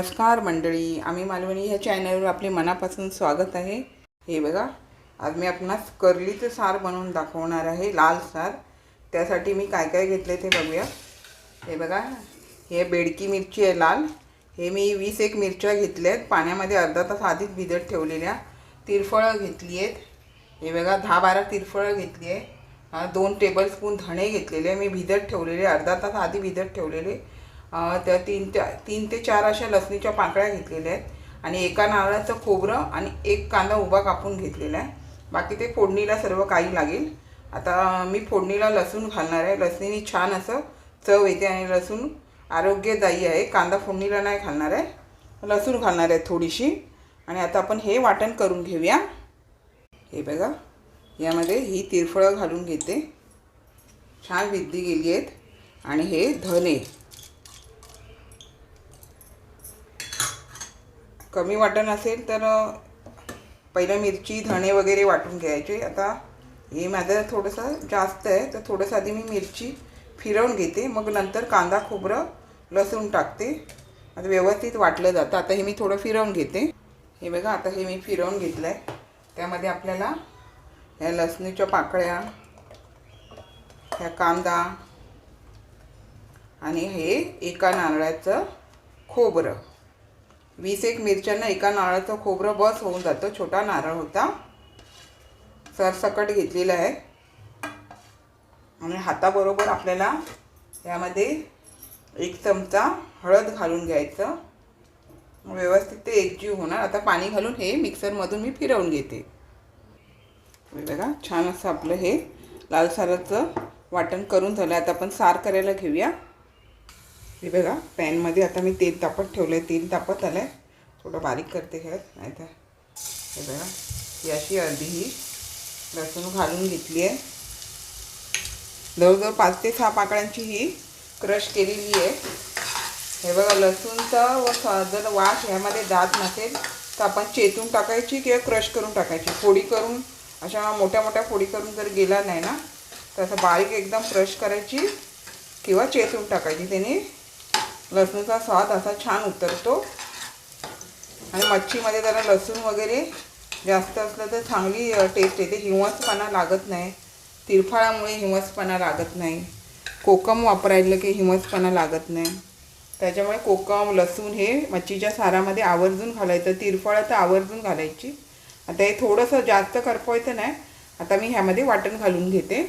नमस्कार मंडळी आम्ही मालवणी ह्या चॅनलवर आपले मनापासून स्वागत आहे. हे बघा आज मी आपणास कर्लीचं सार बनवून दाखवणार आहे लाल सार. त्यासाठी मी काय काय घेतले ते बघूया. हे बघा हे बेडकी मिरची आहे लाल. हे मी वीस एक मिरच्या घेतल्या आहेत पाण्यामध्ये अर्धा तास आधीच भिजत ठेवलेल्या तिरफळं घेतली आहेत. हे बघा दहा बारा तिरफळं घेतली आहे. दोन टेबलस्पून धणे घेतलेले. मी भिजत ठेवलेले अर्धा तास आधी भिजत ठेवलेले. त्या तीन त्या तीन ते चार अशा लसणीच्या पाकळ्या घेतलेल्या आहेत. आणि एका नारळाचं खोबरं आणि एक कांदा उभा कापून घेतलेला आहे. बाकी ते फोडणीला सर्व काही लागेल. आता मी फोडणीला लसूण घालणार आहे. लसणीने छान असं चव येते आणि लसूण आरोग्यदायी आहे. कांदा फोडणीला नाही घालणार आहे. लसूण घालणार आहे थोडीशी. आणि आता आपण हे वाटण करून घेऊया. हे बघा यामध्ये ही तिरफळं घालून घेते. छान विद्धी गेली आहेत. आणि हे धने. कमी वाटण असेल तर पहिलं मिरची धणे वगैरे वाटून घ्यायचे. आता हे माझं थोडंसं जास्त आहे तर थोडंसं आधी मी मिरची फिरवून घेते. मग नंतर कांदा खोबरं लसूण टाकते. आता व्यवस्थित वाटलं जातं. आता हे मी थोडं फिरवून घेते. हे बघा आता हे मी फिरवून घेतलं आहे त्यामध्ये आपल्याला ह्या लसणीच्या पाकळ्या ह्या कांदा आणि हे एका नारळाचं खोबरं. वीस एक मिरच्यांना एका नारळाचं खोबरं बस होऊन जातं. छोटा नारळ होता. सरसकट घेतलेला आहे. आणि हाताबरोबर आपल्याला यामध्ये एक चमचा हळद घालून घ्यायचं. व्यवस्थित ते एकजीव होणार. आता पाणी घालून हे मिक्सरमधून मी फिरवून घेते. बघा छान असं आपलं हे लाल साराचं वाटण करून झालं. आता आपण सार करायला घेऊया. हे बघा पॅनमध्ये आता मी तेल तापत ठेवलं आहे तेल तापत आलं आहे थोडं बारीक करते ह्यात नाही तर हे बघा ही अशी अर्धी ही लसूण घालून घेतली आहे जवळजवळ पाच ते सहा पाकळ्यांची ही क्रश केलेली आहे. हे बघा लसूणचा व जर वास ह्यामध्ये जात नसेल तर आपण चेतून टाकायची किंवा क्रश करून टाकायची. फोडी करून अशा मोठ्या मोठ्या फोडी करून जर गेला नाही ना तर असं बारीक एकदम क्रश करायची किंवा चेतून टाकायची. त्याने लसणाचा स्वाद असा छान उतरतो. आणि मच्छीमध्ये जरा लसूण वगैरे जास्त असलं तर चांगली टेस्ट येते. हिमसपणा लागत नाही. तिरफळामुळे हिमसपणा लागत नाही. कोकम वापरायला की हिमसपणा लागत नाही. त्याच्यामुळे कोकम लसूण हे मच्छीच्या सारामध्ये आवर्जून घालायचं. तिरफळं तर आवर्जून घालायची. आता हे थोडंसं जास्त करपवायचं नाही. आता मी ह्यामध्ये वाटण घालून घेते.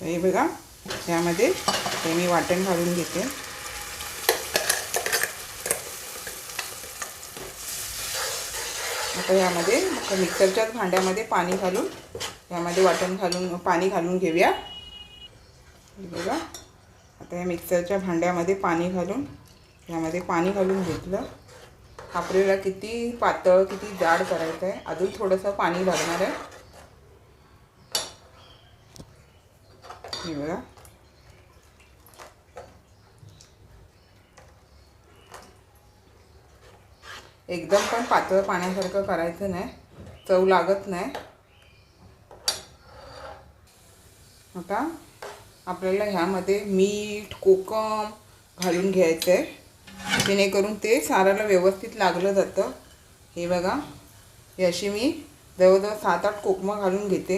तर हे बघा ह्यामध्ये हे मी वाटण घालून घेते. आता यामध्ये मिक्सरच्याच भांड्यामध्ये पाणी घालून यामध्ये वाटण घालून पाणी घालून घेऊया. बघा. आता या मिक्सरच्या भांड्यामध्ये पाणी घालून यामध्ये पाणी घालून घेतलं. आपल्याला किती पातळ किती जाड करायचं आहे अजून थोडंसं पाणी लागणार आहे. हे बघा. एकदम पण पातळ पाण्यासारखं करायचं नाही. चव लागत नाही. आता आपल्याला ह्यामध्ये मीठ कोकम घालून घ्यायचं आहे जेणेकरून ते साराला व्यवस्थित लागलं जातं. हे बघा. याशी मी जवळजवळ सात आठ कोकमं घालून घेते.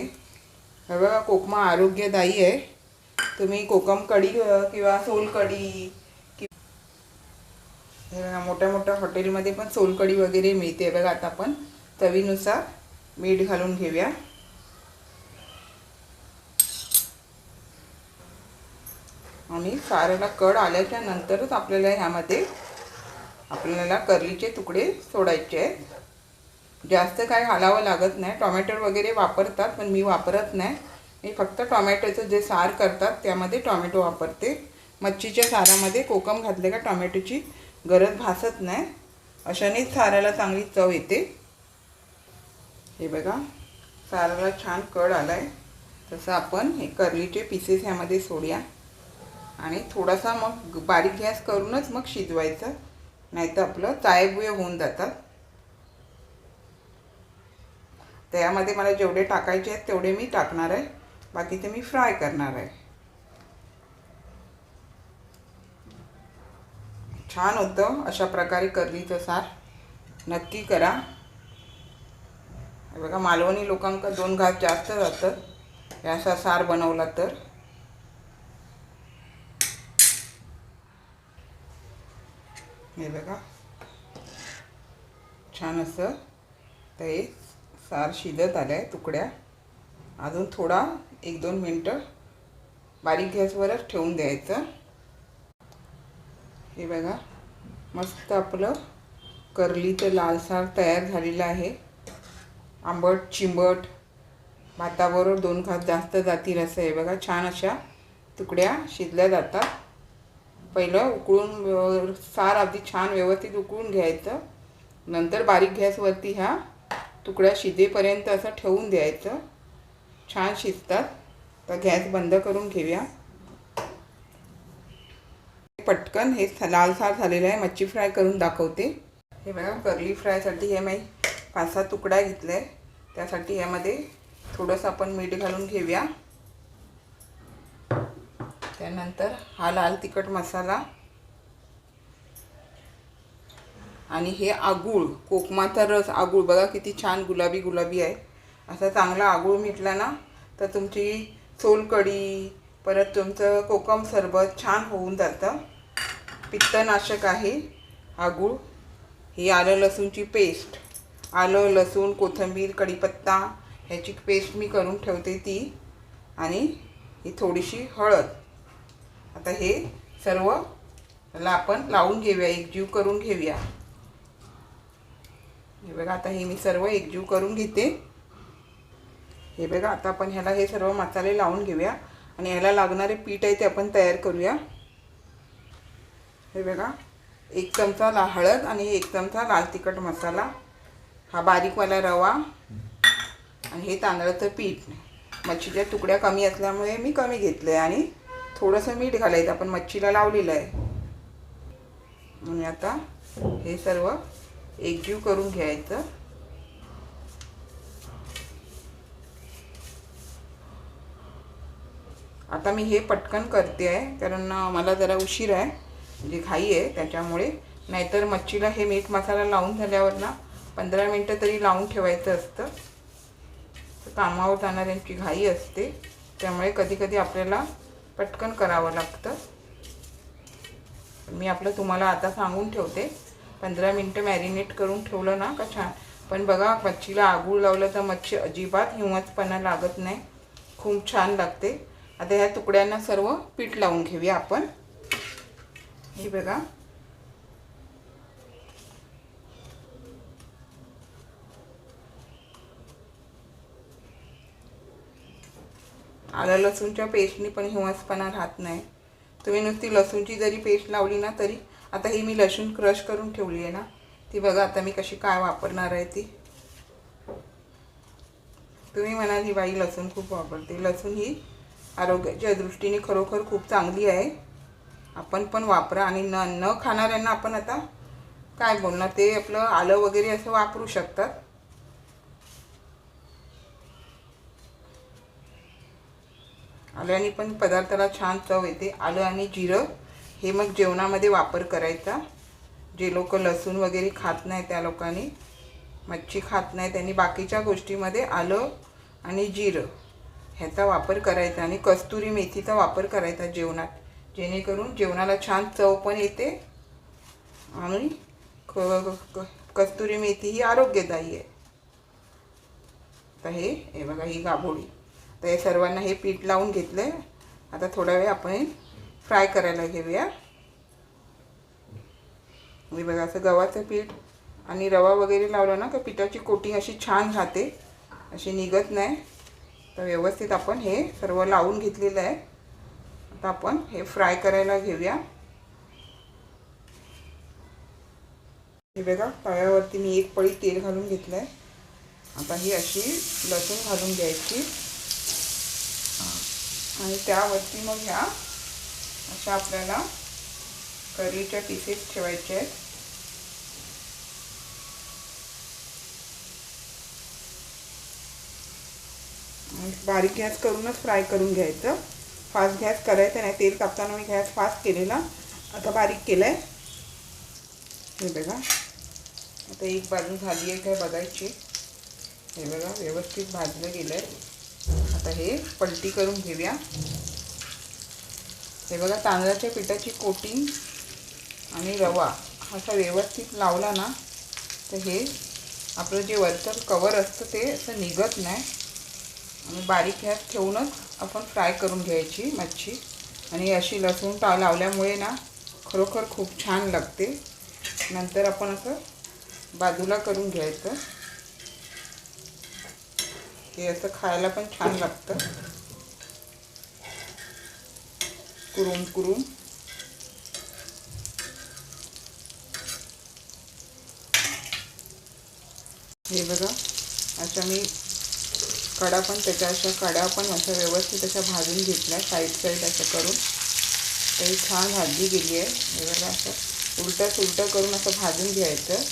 हे बघा कोकमा आरोग्यदायी आहे. तुम्ही कोकम कढी किंवा सोलकढी हे बघा मोठ्या मोठ्या हॉटेलमध्ये पण सोलकढी वगैरे मिळते बघा आता आपण चवीनुसार मीठ घालून घेऊया. आणि साऱ्याला कड आल्याच्या नंतरच आपल्याला ह्यामध्ये आपल्याला करलीचे तुकडे सोडायचे आहेत. जास्त काय घालावं लागत नाही. टॉमॅटो वगैरे वापरतात पण मी वापरत नाही. मी फक्त टॉमॅटोचं जे सार करतात त्यामध्ये टॉमॅटो वापरते. मच्छीच्या सारामध्ये कोकम घातले का टॉमॅटोची? गरज भासत नाही. अशानेच साराला चांगली चव येते. हे बघा साराला छान कड आला आहे तसं आपण हे कर्लीचे पीसेस ह्यामध्ये सोडूया. आणि थोडासा मग बारीक गॅस करूनच मग शिजवायचं. नाहीतर आपलं चायबुये होऊन जातात. त्यामध्ये मला जेवढे टाकायचे आहेत तेवढे मी टाकणार आहे. बाकी ते मी फ्राय करणार आहे. छान होतं. अशा प्रकारे करलीचं सार. नक्की करा. हे बघा मालवणी लोकांका दोन घास जास्त जातात हे असा सार बनवला तर. हे बघा. छान असं. तर हे सार शिजत आलं आहे तुकड्या. अजून थोडा एक दोन मिनटं. बारीक गॅसवरच ठेवून द्यायचं. हे बघा. मस्त आपलं करली लाल सार तयार झालेलं आहे. आंबट चिंबट भाताबरोबर दोन घास जास्त जातील असं आहे बघा. छान अशा तुकड्या शिजल्या जातात. पहिलं उकळून सार अगदी छान व्यवस्थित उकळून घ्यायचं. नंतर बारीक गॅसवरती ह्या तुकड्या शिजेपर्यंत असं ठेवून द्यायचं. छान शिजतात. तर गॅस बंद करून घेऊया. पटकन हे लालसार लाल झालेलं आहे. मच्छी फ्राय करून दाखवते. हे बघा कर्ली फ्रायसाठी हे मी पाच सहा तुकडा घेतला आहे त्यासाठी यामध्ये थोडंसं आपण मीठ घालून घेऊया. त्यानंतर हा लाल तिखट मसाला आणि हे आगूळ कोकमाचा रस आगूळ. बघा किती छान गुलाबी गुलाबी आहे. असा चांगला आगूळ मिटला ना तर तुमची सोलकढी परत तुमचं कोकम सरबत छान होऊन जातं. पित्तनाशक आहे आगूळ ही आलं लसूणची पेस्ट. आलं लसूण कोथिंबीर कढीपत्ता ह्याची पेस्ट मी करून ठेवते ती. आणि ही थोडीशी हळद. आता हे सर्व ला आपण लावून घेऊया एकजीव करून घेऊया. हे बघा आता हे मी सर्व एकजीव करून घेते. हे बघा आता आपण ह्याला हे सर्व मसाले लावून घेऊया. आणि याला लागणारे पीठ आहे ते आपण तयार करूया. हे बघा एक चमचा ला हळद आणि एक चमचा लाल तिखट मसाला. हा बारीकवाला रवा आणि हे तांदळाचं पीठ. मच्छीच्या तुकड्या कमी असल्यामुळे मी कमी घेतलं आहे आणि थोडंसं मीठ घालायचं. आपण मच्छीला लावलेलं आहे. आणि आता हे सर्व एकजीव करून घ्यायचं. आता मी हे पटकन करते आहे कारण मला जरा उशीर आहे म्हणजे घाई आहे त्याच्यामुळे. नाहीतर मच्छीला हे मीठ मसाला लावून झाल्यावर ना पंधरा मिनटं तरी लावून ठेवायचं असतं. कामावर जाणाऱ्यांची घाई असते त्यामुळे कधीकधी आपल्याला पटकन करावं लागतं. मी आपलं तुम्हाला आता सांगून ठेवते. पंधरा मिनटं मॅरिनेट करून ठेवलं ना का छान. पण बघा मच्छीला आगूळ लावलं तर मच्छी अजिबात हिंवतपणा लागत नाही. खूप छान लागते. आता ह्या तुकड्यांना सर्व पीठ लावून घेऊया आपण. हे बघा. आलं लसूणच्या पेस्टनी पण हिवसपणा राहत नाही. तुम्ही नुसती लसूणची जरी पेस्ट लावली ना तरी आता ही मी लसूण क्रश करून ठेवली आहे ना ती बघा आता मी कशी काय वापरणार आहे ती. तुम्ही म्हणाल ही बाई लसूण खूप वापरते. लसूण ही आरोग्याच्या दृष्टीने खरोखर खूप चांगली आहे. आपण पण वापरा आणि न न खाणाऱ्यांना आपण आता काय बोलणार ते आपलं आलं वगैरे असं वापरू शकतात. आल्याने पण पदार्थाला छान चव येते. आलं आणि जिरं हे मग जेवणामध्ये वापर करायचा. जे लोक लसूण वगैरे खात नाही त्या लोकांनी मच्छी खात नाही त्यांनी बाकीच्या गोष्टीमध्ये आलं आणि जिरं. ह्याचा वापर करायचा आणि कस्तुरी मेथीचा वापर करायचा जेवणात. जेणेकरून जेवणाला छान चव पण येते आणि क कस्तुरी मेथी ही आरोग्यदायी आहे. तर हे हे बघा ही गाभोळी. तर हे सर्वांना हे पीठ लावून घेतलं आहे आता थोडा वेळ आपण फ्राय करायला घेऊया. हे बघा असं गव्हाचं पीठ आणि रवा वगैरे लावला ना का पिठाची कोटिंग अशी छान राहते. अशी निघत नाही. तर व्यवस्थित आपण हे सर्व लावून घेतलेलं आहे. आता आपण हे फ्राय करायला घेऊया. हे बघा तव्यावरती मी एक पळी तेल घालून घेतलं आहे आता ही अशी लसूण घालून घ्यायची. आणि त्यावरती मग ह्या अशा आपल्याला करीच्या पीसेस ठेवायचे आहेत आणि बारीक गॅस करूनच फ्राय करून घ्यायचं. फास्ट गॅस करायचं नाही तेल कापताना मी गॅस फास्ट केलेला. आता बारीक केलं आहे हे बघा. आता एक बाजू झाली आहे काय बघायची. हे बघा व्यवस्थित भाजलं गेलं आहे आता हे पलटी करून घेऊया. हे बघा तांदळाच्या पिठाची कोटिंग आणि रवा असा व्यवस्थित लावला ना तर हे आपलं जे वरचं कवर असतं ते असं निघत नाही. आणि बारीक ह्यात ठेवूनच आपण फ्राय करून घ्यायची मच्छी. आणि अशी लसूण पा लावल्यामुळे ना खरोखर खूप छान लागते. नंतर आपण असं बाजूला करून घ्यायचं. हे असं खायला पण छान लागतं. कुरुम कुरुम हे बघा अशा मी कडा पण त्याच्या अशा कडा पण अशा व्यवस्थित अशा भाजून घेतल्या साईड साईड असं करून. तरी छान भाजली गेली आहे. हे बघा असं उलटं सुलटं करून असं भाजून घ्यायचं.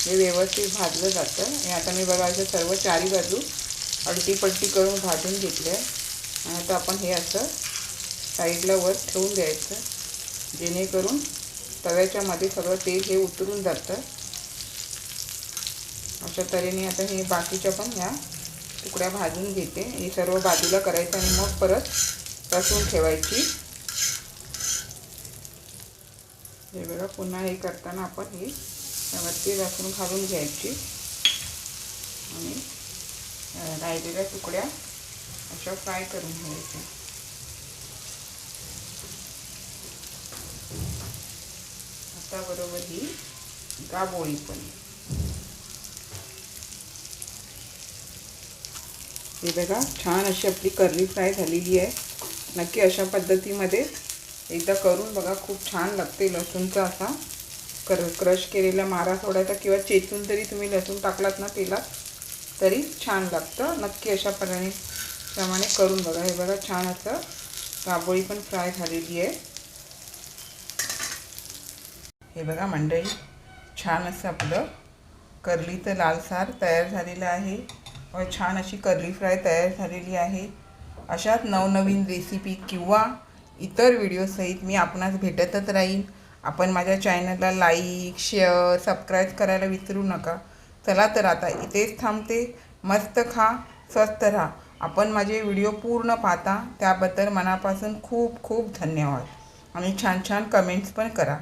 हे व्यवस्थित भाजलं जातं. आणि आता मी बघा असं सर्व चारी बाजू अडटी पलटी करून भाजून घेतले आणि आता आपण हे असं साईडला वर ठेवून द्यायचं. जेणेकरून तव्याच्या मध्ये सगळं तेल हे उतरून जातं. अशा तऱ्हेने आता हे बाकीच्या पण ह्या तुकड्या भाजून घेते. हे सर्व बाजूला करायचं आणि मग परत रसून ठेवायची. हे बघा पुन्हा हे करताना आपण हे त्यावरती रसून घालून घ्यायची. आणि राहिलेल्या तुकड्या अशा फ्राय करून घ्यायच्या. आता बरोबर ही गाबोळी पण. हे बघा छान अशी आपली कर्ली फ्राय झालेली आहे. नक्की अशा पद्धतीमध्ये एकदा करून बघा खूप छान लागते लसूणचा असा कर क्रश केलेला मारा सोडायचा किंवा चेचून तरी तुम्ही लसूण टाकलात ना तेलात तरी छान लागतं. नक्की अशा प्रमाणे प्रमाणे करून बघा. हे बघा छान असं राबोळी पण फ्राय झालेली आहे. हे बघा मंडळी छान असं आपलं कर्लीचं लालसार तयार झालेलं आहे. व छान अशी कर्ली फ्राय तयार झालेली आहे. अशाच नवनवीन रेसिपी किंवा इतर व्हिडिओसहित मी आपणास भेटतच राहीन. आपण माझ्या चॅनलला लाईक शेअर सबस्क्राईब करायला विसरू नका. चला तर आता इथेच थांबते. मस्त खा स्वस्त राहा. आपण माझे व्हिडिओ पूर्ण पाहता. त्याबद्दल मनापासून खूप खूप धन्यवाद. आणि छान छान कमेंट्स पण करा.